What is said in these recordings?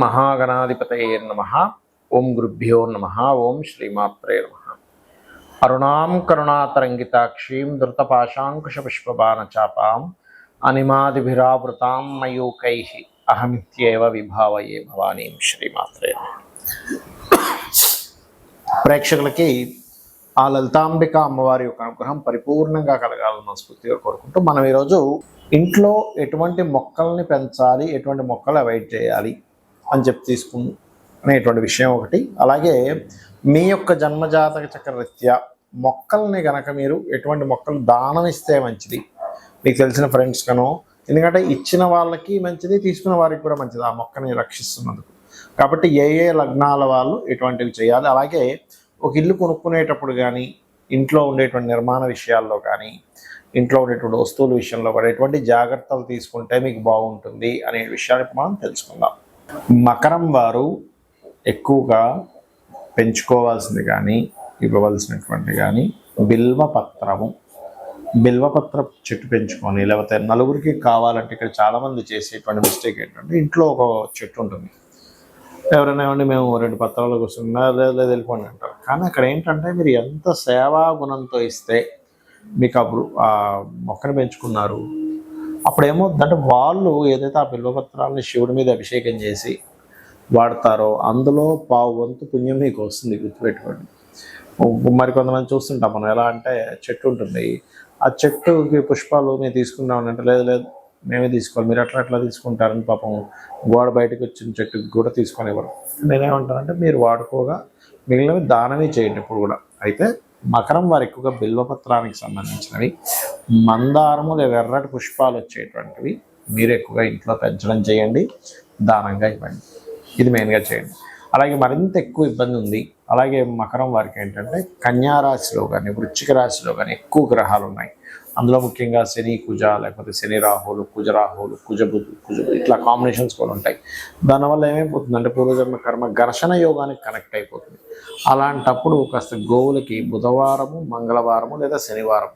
మహాగణాధిపతయే నమ. ఓం గురుభ్యో నమ. ఓం శ్రీమాత్రే నమ. అరుణాం కరుణాతరంగితాక్షీం ధృతపాశాంకుశపుష్పబాణచాపాం అనిమాదిభిరావృతాం మయూకై అహమిత్యేవ విభావయే భవానీం శ్రీమాత్రే ప్రేక్షకులకి ఆ లలితాంబిక అమ్మవారి యొక్క అనుగ్రహం పరిపూర్ణంగా కలగాలని మనస్ఫూర్తిగా కోరుకుంటూ మనం ఈరోజు ఇంట్లో ఎటువంటి మొక్కల్ని పెంచాలి ఎటువంటి మొక్కలు అవాయిడ్ చేయాలి అని చెప్పి తీసుకునేటువంటి విషయం ఒకటి. అలాగే మీ యొక్క జన్మజాతక చక్రరీత్యా మొక్కల్ని గనక మీరు ఎటువంటి మొక్కలు దానం ఇస్తే మంచిది? మీకు తెలిసిన ఫ్రెండ్స్ కనో ఎందుకంటే ఇచ్చిన వాళ్ళకి మంచిది తీసుకున్న వారికి కూడా మంచిది. ఆ మొక్కని రక్షిస్తున్నందుకు. కాబట్టి ఏ ఏ లగ్నాల వాళ్ళు ఎటువంటివి చేయాలి. అలాగే ఒక ఇల్లు కొనుక్కునేటప్పుడు కానీ ఇంట్లో ఉండేటువంటి నిర్మాణ విషయాల్లో కానీ ఇంట్లో ఉండేటువంటి వస్తువుల విషయంలో కూడా ఎటువంటి జాగ్రత్తలు తీసుకుంటే మీకు బాగుంటుంది అనే విషయాన్ని మనం తెలుసుకుందాం. మకరం వారు ఎక్కువగా పెంచుకోవాల్సింది కానీ ఇవ్వవలసినటువంటి కానీ బిల్వపత్రము బిల్వపత్ర చెట్టు పెంచుకొని లేకపోతే నలుగురికి కావాలంటే ఇక్కడ చాలామంది చేసేటువంటి మిస్టేక్ ఏంటంటే ఇంట్లో ఒక చెట్టు ఉంటుంది. ఎవరైనా ఏమండి మేము రెండు పత్రాలు కూర్చున్నా లేదు లేదు వెళ్ళిపోండి అంటారు. కానీ అక్కడ ఏంటంటే మీరు ఎంత సేవా గుణంతో ఇస్తే మీకు అప్పుడు ఆ మొక్కను పెంచుకున్నారు అప్పుడేమవుతుందంటే వాళ్ళు ఏదైతే ఆ బిల్వపత్రాలని శివుడి మీద అభిషేకం చేసి వాడతారో అందులో పావు వంతు పుణ్యం మీకు వస్తుంది గుర్తుపెట్టుకోండి. మరి కొంతమంది చూస్తుంటాం మనం ఎలా అంటే చెట్టు ఉంటుంది. ఆ చెట్టుకి పుష్పాలు మేము తీసుకుందాం అంటే లేదు లేదు మేమే తీసుకోవాలి. మీరు అట్లా అట్లా తీసుకుంటారని పాపం గోడ బయటకు వచ్చిన చెట్టుకి కూడా తీసుకొని ఇవ్వరు నేనేమంటానంటే మీరు వాడుకోగా మిగిలినవి దానమే చేయండి ఇప్పుడు కూడా. అయితే మకరం వారు ఎక్కువగా బిల్వపత్రానికి సంబంధించినవి. మందారము లేదా ఎర్రటి పుష్పాలు వచ్చేటువంటివి. మీరు ఎక్కువగా ఇంట్లో పెంచడం చేయండి. దానంగా ఇవ్వండి. ఇది మెయిన్గా చేయండి. అలాగే మరింత ఎక్కువ ఇబ్బంది ఉంది. అలాగే మకరం వారికి ఏంటంటే కన్యారాశిలో కానీ వృశ్చిక రాశిలో కానీ ఎక్కువ గ్రహాలు ఉన్నాయి. అందులో ముఖ్యంగా శని కుజ లేకపోతే శని రాహులు కుజ రాహులు కుజబుధు ఇట్లా కాంబినేషన్స్ కూడా ఉంటాయి. దానివల్ల ఏమైపోతుందంటే పూర్వజన్మ కర్మ ఘర్షణ యోగానికి కనెక్ట్ అయిపోతుంది. అలాంటప్పుడు కాస్త గోవులకి బుధవారము మంగళవారము లేదా శనివారం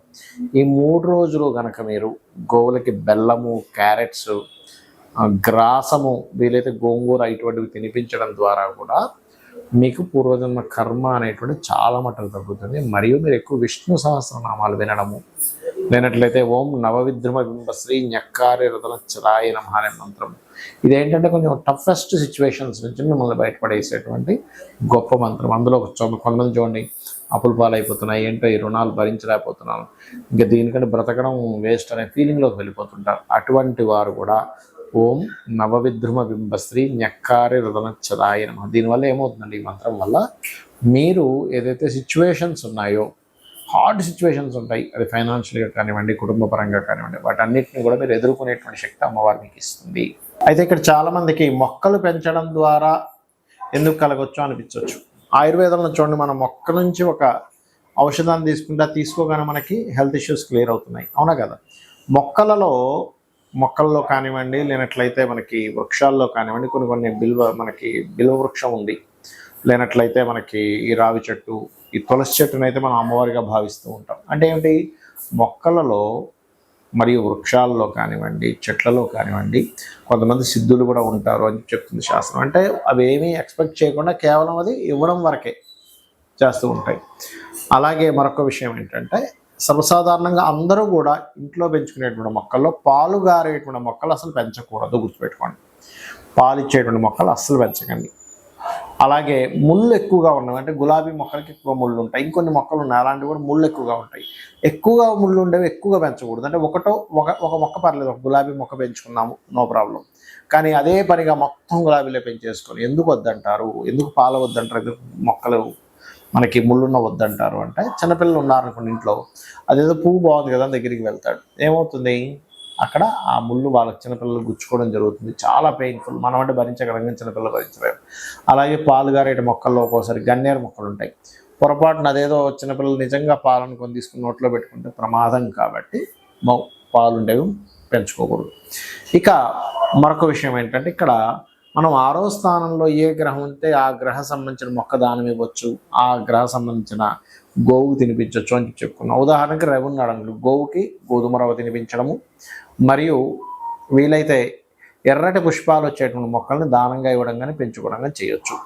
ఈ మూడు రోజులు కనుక మీరు గోవులకి బెల్లము క్యారెట్స్ గ్రాసము వీలైతే గోంగూర ఇటువంటివి తినిపించడం ద్వారా కూడా మీకు పూర్వజన్మ కర్మ అనేటువంటి చాలా మటుకు తగ్గుతుంది. మరియు మీరు ఎక్కువ విష్ణు సహస్రనామాలు వినడము లేనట్లయితే ఓం నవవిద్రుమ బింబశ్రీ ఞక్కారి రతన చరాయ నమ అనే మంత్రం. ఇదేంటంటే కొంచెం టఫెస్ట్ సిచ్యువేషన్స్ నుంచి మిమ్మల్ని బయటపడేసేటువంటి గొప్ప మంత్రం. అందులో కొంతమంది చూడండి అప్పులు పాలైపోతున్నాయి ఏంటో ఈ రుణాలు భరించలేకపోతున్నాను. ఇంకా దీనికంటే బ్రతకడం వేస్ట్ అనే ఫీలింగ్లోకి వెళ్ళిపోతుంటారు. అటువంటి వారు కూడా ఓం నవవిద్రుమ బింబశ్రీ న్యక్కారి రుదనచ్చదాయ నమ. దీనివల్ల ఏమవుతుందండి ఈ మంత్రం వల్ల? మీరు ఏదైతే సిచ్యువేషన్స్ ఉన్నాయో హార్డ్ సిచ్యువేషన్స్ ఉంటాయి అది ఫైనాన్షియల్గా కానివ్వండి కుటుంబ పరంగా కానివ్వండి వాటన్నిటిని కూడా మీరు ఎదుర్కొనేటువంటి శక్తి అమ్మవారు మీకు ఇస్తుంది. అయితే ఇక్కడ చాలామందికి మొక్కలు పెంచడం ద్వారా ఎందుకు కలగొచ్చు అనిపించవచ్చు? ఆయుర్వేదంలో చూడండి మన మొక్క నుంచి ఒక ఔషధాన్ని తీసుకుంటే తీసుకోగానే మనకి హెల్త్ ఇష్యూస్ క్లియర్ అవుతున్నాయి. అవునా కదా? మొక్కలలో మొక్కల్లో కానివ్వండి లేనట్లయితే మనకి వృక్షాల్లో కానివ్వండి కొన్ని కొన్ని బిల్వ మనకి బిల్వ వృక్షం ఉంది. లేనట్లయితే మనకి ఈ రావి చెట్టు ఈ తులసి చెట్టును అయితే మనం అమ్మవారిగా భావిస్తూ ఉంటాం. అంటే ఏమిటి మొక్కలలో మరియు వృక్షాల్లో కానివ్వండి చెట్లలో కానివ్వండి కొంతమంది సిద్ధులు కూడా ఉంటారు అని చెప్తుంది శాస్త్రం. అంటే అవేమీ ఎక్స్పెక్ట్ చేయకుండా కేవలం అది ఇవ్వడం వరకే చేస్తూ ఉంటాయి. అలాగే మరొక విషయం ఏంటంటే సర్వసాధారణంగా అందరూ కూడా ఇంట్లో పెంచుకునేటువంటి మొక్కల్లో పాలు గారేటువంటి మొక్కలు అసలు పెంచకూడదు గుర్తుపెట్టుకోండి. పాలు ఇచ్చేటువంటి మొక్కలు అస్సలు పెంచకండి. అలాగే ముళ్ళు ఎక్కువగా ఉన్నవి అంటే గులాబీ మొక్కలకి ఎక్కువ ముళ్ళు ఉంటాయి. ఇంకొన్ని మొక్కలు ఉన్నాయి అలాంటివి కూడా ముళ్ళు ఎక్కువగా ఉంటాయి. ఎక్కువగా ముళ్ళు ఉండేవి ఎక్కువగా పెంచకూడదు. అంటే ఒకటో ఒక ఒక మొక్క పర్లేదు ఒక గులాబీ మొక్క పెంచుకున్నాము నో ప్రాబ్లం. కానీ అదే పనిగా మొత్తం గులాబీలే పెంచేసుకొని ఎందుకు వద్దంటారు? ఎందుకు పాల వద్దంటారు? ఎందుకు మొక్కలు మనకి ముళ్ళున్న వద్దంటారు అంటే చిన్నపిల్లలు ఉన్నారనుకోండి ఇంట్లో. అదేదో పువ్వు బాగుంది కదా దగ్గరికి వెళ్తాడు. ఏమవుతుంది? అక్కడ ఆ ముళ్ళు వాళ్ళకి చిన్నపిల్లలు గుచ్చుకోవడం జరుగుతుంది. చాలా పెయిన్ఫుల్ మనం అంటే భరించగలం చిన్నపిల్లలు భరించలేము అలాగే పాలు గారేటి మొక్కల్లో ఒక్కోసారి గన్నేరు మొక్కలు ఉంటాయి. పొరపాటున అదేదో చిన్నపిల్లలు నిజంగా పాలను కొని తీసుకుని నోట్లో పెట్టుకుంటే ప్రమాదం కాబట్టి మౌ పాలు ఉండేవి పెంచుకోకూడదు. ఇక మరొక విషయం ఏంటంటే ఇక్కడ మనం ఆరో స్థానంలో ఏ గ్రహం ఉంటే ఆ గ్రహ సంబంధించిన మొక్క దానం ఇవ్వచ్చు ఆ గ్రహ సంబంధించిన గోవు తినిపించవచ్చు అని చెప్పుకున్నాం. ఉదాహరణకి రవి ఉన్నాడు గోవుకి గోధుమ రవ్వ తినిపించడము. మరియు వీలైతే ఎర్రటి పుష్పాలు వచ్చేటువంటి మొక్కల్ని దానంగా ఇవ్వడం కానీ పెంచుకోవడం కానీ చేయొచ్చు.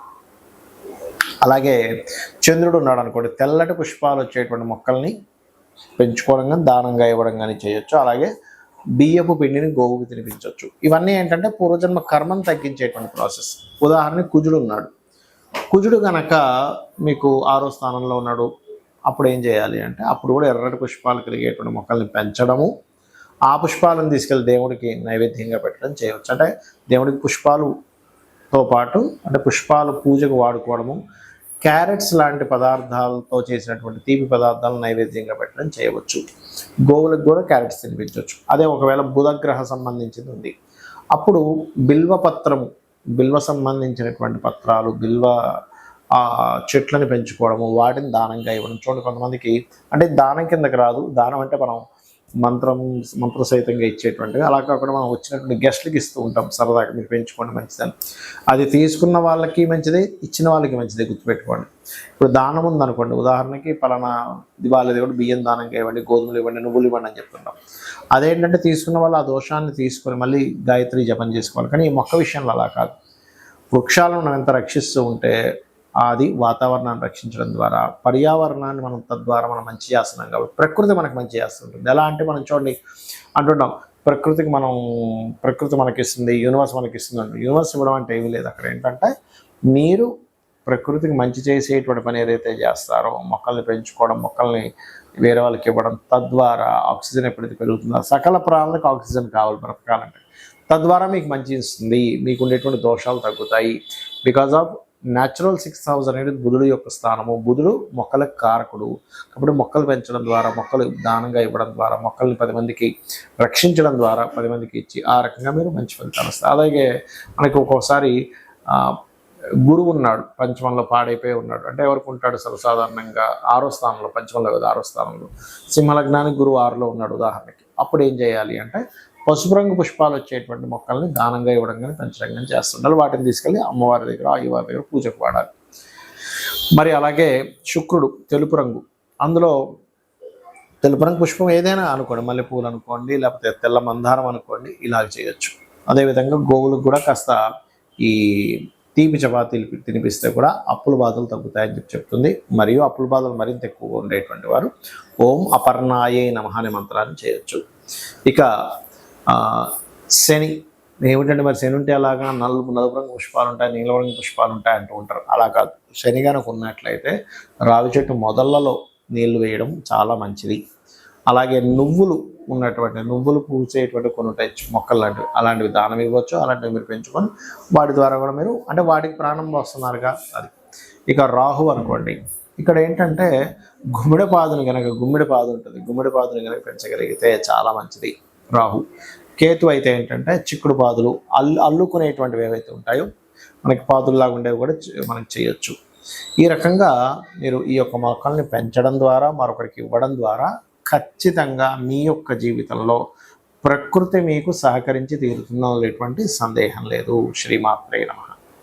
అలాగే చంద్రుడు ఉన్నాడు అనుకోండి. తెల్లటి పుష్పాలు వచ్చేటువంటి మొక్కల్ని పెంచుకోవడం కానీ దానంగా ఇవ్వడం కానీ చేయొచ్చు. అలాగే బియ్యపు పిండిని గోవుకి తినిపించవచ్చు ఇవన్నీ ఏంటంటే పూర్వజన్మ కర్మను తగ్గించేటువంటి ప్రాసెస్. ఉదాహరణ కుజుడు ఉన్నాడు. కుజుడు గనక మీకు ఆరో స్థానంలో ఉన్నాడు. అప్పుడు ఏం చేయాలి అంటే అప్పుడు కూడా ఎర్రటి పుష్పాలు కలిగేటువంటి మొక్కల్ని పెంచడము ఆ పుష్పాలను తీసుకెళ్ళి దేవుడికి నైవేద్యంగా పెట్టడం చేయవచ్చు. అంటే దేవుడికి పుష్పాలుతో పాటు అంటే పుష్పాలు పూజకు వాడుకోవడము క్యారెట్స్ లాంటి పదార్థాలతో చేసినటువంటి తీపి పదార్థాలను నైవేద్యంగా పెట్టడం చేయవచ్చు. గోవులకు కూడా క్యారెట్స్ తినిపించవచ్చు. అదే ఒకవేళ బుధగ్రహ సంబంధించింది ఉంది. అప్పుడు బిల్వపత్రము బిల్వ సంబంధించినటువంటి పత్రాలు బిల్వ చెట్లను పెంచుకోవడము వాటిని దానంగా ఇవ్వడం. చూడండి కొంతమందికి అంటే దానం కిందకి రాదు. దానం అంటే మనం మంత్రం మంత్ర సహితంగా ఇచ్చేటువంటివి అలా కాకుండా మనం వచ్చినటువంటి గెస్ట్లకి ఇస్తూ ఉంటాం. సరదాగా మీరు పెంచుకోండి మంచిదని. అది తీసుకున్న వాళ్ళకి మంచిదే ఇచ్చిన వాళ్ళకి మంచిదే గుర్తుపెట్టుకోండి. ఇప్పుడు దానం ఉందనుకోండి. ఉదాహరణకి పలానా దివాళీ దేవుడు బియ్యం దానంగా ఇవ్వండి గోధుమలు ఇవ్వండి నువ్వులు ఇవ్వండి అని చెప్తున్నాం అదేంటంటే తీసుకున్న వాళ్ళు ఆ దోషాన్ని తీసుకొని మళ్ళీ గాయత్రి జపం చేసుకోవాలి. కానీ ఈ మొక్క విషయంలో అలా కాదు. వృక్షాలను మనం ఎంత రక్షిస్తూ ఉంటే అది వాతావరణాన్ని రక్షించడం ద్వారా పర్యావరణాన్ని మనం తద్వారా మనం మంచి చేస్తున్నాం కాబట్టి ప్రకృతి మనకు మంచి చేస్తుంటుంది. ఎలా అంటే మనం చూడండి అంటున్నాం ప్రకృతికి మనం ప్రకృతి మనకి ఇస్తుంది యూనివర్స్ మనకి ఇస్తుంది అంటే యూనివర్స్ ఇవ్వడం అంటే ఏమీ లేదు. అక్కడ ఏంటంటే మీరు ప్రకృతికి మంచి చేసేటువంటి పని ఏదైతే చేస్తారో మొక్కల్ని పెంచుకోవడం మొక్కల్ని వేరే వాళ్ళకి ఇవ్వడం తద్వారా ఆక్సిజన్ ఎప్పుడైతే పెరుగుతుందో సకల ప్రాణులకు ఆక్సిజన్ కావాలి బ్రతకాలంటే. తద్వారా మీకు మంచి ఇస్తుంది మీకు ఉండేటువంటి దోషాలు తగ్గుతాయి. Because of natural six house అనేది బుధుడు యొక్క స్థానము. బుధుడు మొక్కలకు కారకుడు. కాబట్టి మొక్కలు పెంచడం ద్వారా మొక్కలు దానంగా ఇవ్వడం ద్వారా మొక్కల్ని పది మందికి రక్షించడం ద్వారా పది మందికి ఇచ్చి ఆ రకంగా మీరు మంచి ఫలితాలు వస్తాయి. అలాగే మనకి ఒక్కొక్కసారి గురువు ఉన్నాడు పంచమంలో పాడైపోయి ఉన్నాడు. అంటే ఎవరికి ఉంటాడు? సర్వసాధారణంగా ఆరో స్థానంలో పంచమంలో కదా ఆరో స్థానంలో. సింహలగ్నానికి గురువు ఆరులో ఉన్నాడు ఉదాహరణకి. అప్పుడు ఏం చేయాలి అంటే పసుపు రంగు పుష్పాలు వచ్చేటువంటి మొక్కల్ని దానంగా ఇవ్వడం కానీ పెంచడం కానీ చేస్తుండాలి. వాటిని తీసుకెళ్ళి అమ్మవారి దగ్గర అయ్యవారి దగ్గర పూజకు వాడాలి. మరి అలాగే శుక్రుడు తెలుపు రంగు. అందులో తెలుపు రంగు పుష్పం ఏదైనా అనుకోండి మల్లెపూలు అనుకోండి లేకపోతే తెల్ల మందారం అనుకోండి ఇలా చేయొచ్చు. అదేవిధంగా గోవులకు కూడా కాస్త ఈ తీపి చపాతీలు తినిపిస్తే కూడా అప్పుల బాధలు తగ్గుతాయని చెప్పి చెప్తుంది. మరియు అప్పుల బాధలు మరింత ఎక్కువగా ఉండేటువంటి వారు ఓం అపర్ణాయే నమః అనే మంత్రాన్ని చేయొచ్చు. ఇక శని ఏమిటంటే మరి శని ఉంటే అలాగా నలుపు నలుపు రంగు పుష్పాలు ఉంటాయి నీలం రంగు పుష్పాలు ఉంటాయి అంటూ ఉంటారు. అలా కాదు. శని కనుక ఉన్నట్లయితే రావి చెట్టు మొదళ్ళలో నీళ్ళు వేయడం చాలా మంచిది. అలాగే నువ్వులు ఉన్నటువంటి నువ్వులు పూసేటువంటి కొన్ని ఉంటాయి మొక్కలు లాంటివి. అలాంటివి దానం ఇవ్వచ్చు అలాంటివి మీరు పెంచుకొని వాటి ద్వారా కూడా మీరు అంటే వాటికి ప్రాణం వస్తున్నారుగా అది. ఇక రాహు అనుకోండి. ఇక్కడ ఏంటంటే గుమ్మిడి పాదుని కనుక గుమ్మిడి పాదు ఉంటుంది. గుమ్మిడి పాదును కనుక పెంచగలిగితే చాలా మంచిది. రాహు. కేతు అయితే ఏంటంటే చిక్కుడు పాదులు అల్లు అల్లుకునేటువంటివి ఏవైతే ఉంటాయో మనకి పాదుల్లాగా ఉండేవి కూడా మనకి చేయొచ్చు. ఈ రకంగా మీరు ఈ యొక్క మొక్కల్ని పెంచడం ద్వారా మరొకరికి ఇవ్వడం ద్వారా ఖచ్చితంగా మీ యొక్క జీవితంలో ప్రకృతి మీకు సహకరించి తీరుతుందో సందేహం లేదు. శ్రీమాత్రే నమ.